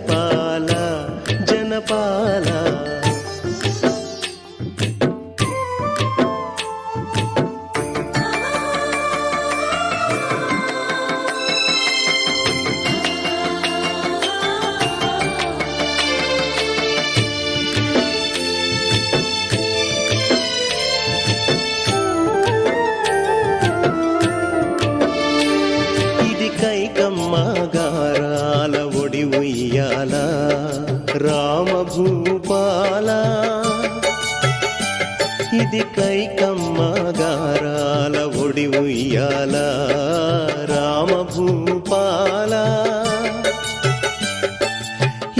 జనపాల జనపాల. ఇది కైకమ్మ గారాల ఉయ్యాల రామభూపాల? ఇది కైకమ్మ గారాల ఒడి ఉయ్యాల రామభూపాల?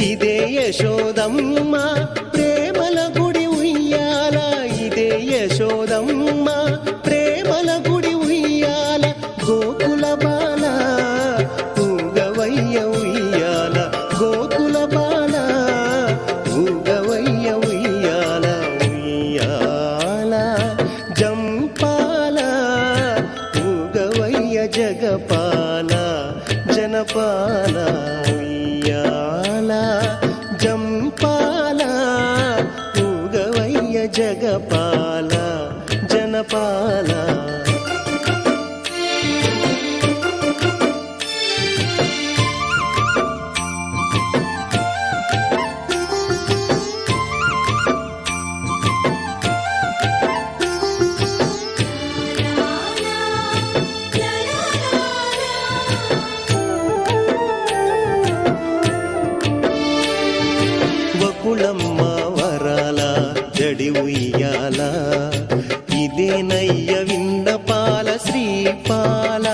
ఇదే యశోదమ్మ ప్రేమల గుడి ఉయ్యాల? ఇదే యశోదమ్మ జనపాల శ్రీపాల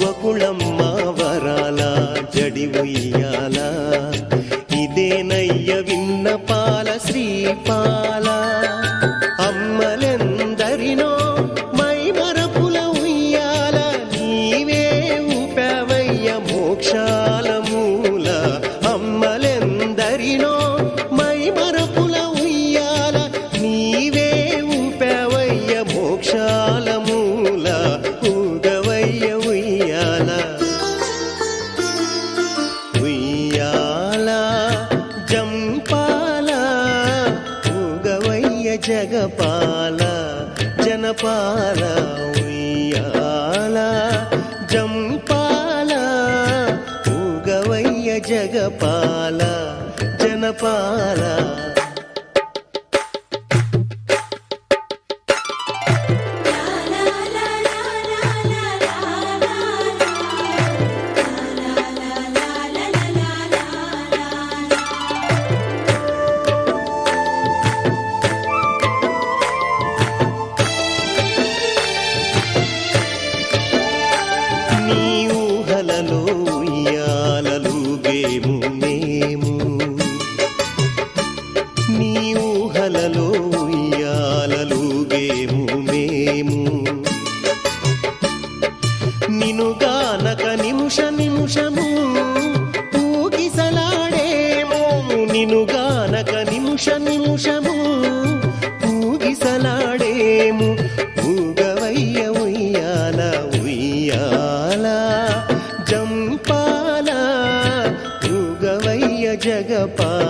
వకుళమ్మ వరాల జడి ఉయ్యా. జగపాల జనపాల ఉయ్యాల జంపాల ఊగవయ్య జగపాల జనపాల.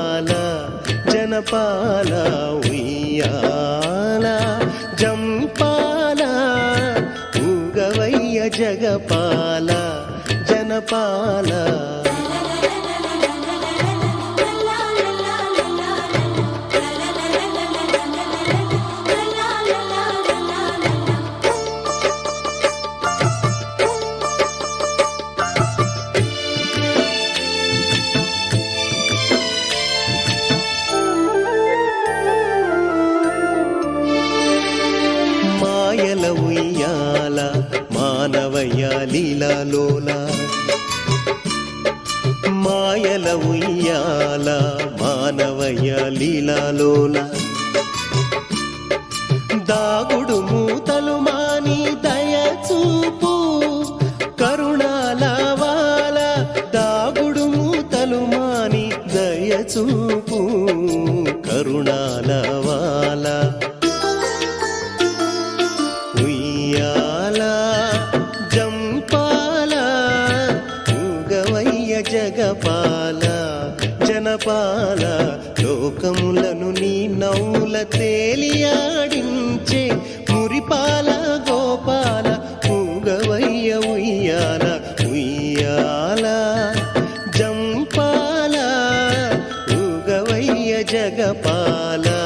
జనపాల జనపాల ఉయ్యాల జంపాల ఊగవయ్య జగపాల జనపాల మానవయ్య లీలాలోల మాయల ఉయ్యాల మానవయ్య లీలాలోల దాగుడు మూతలు మాని దయ చూపు కరుణాలవాల దాగుడు మూతలు మాని దయ చూపు. లోకములను నీ నౌల తేలియాడించే మురిపాల గోపాల ఊగవయ్య ఉయ్యాల ఉయ్యాల జంపాల ఊగవయ్య జగపాలా.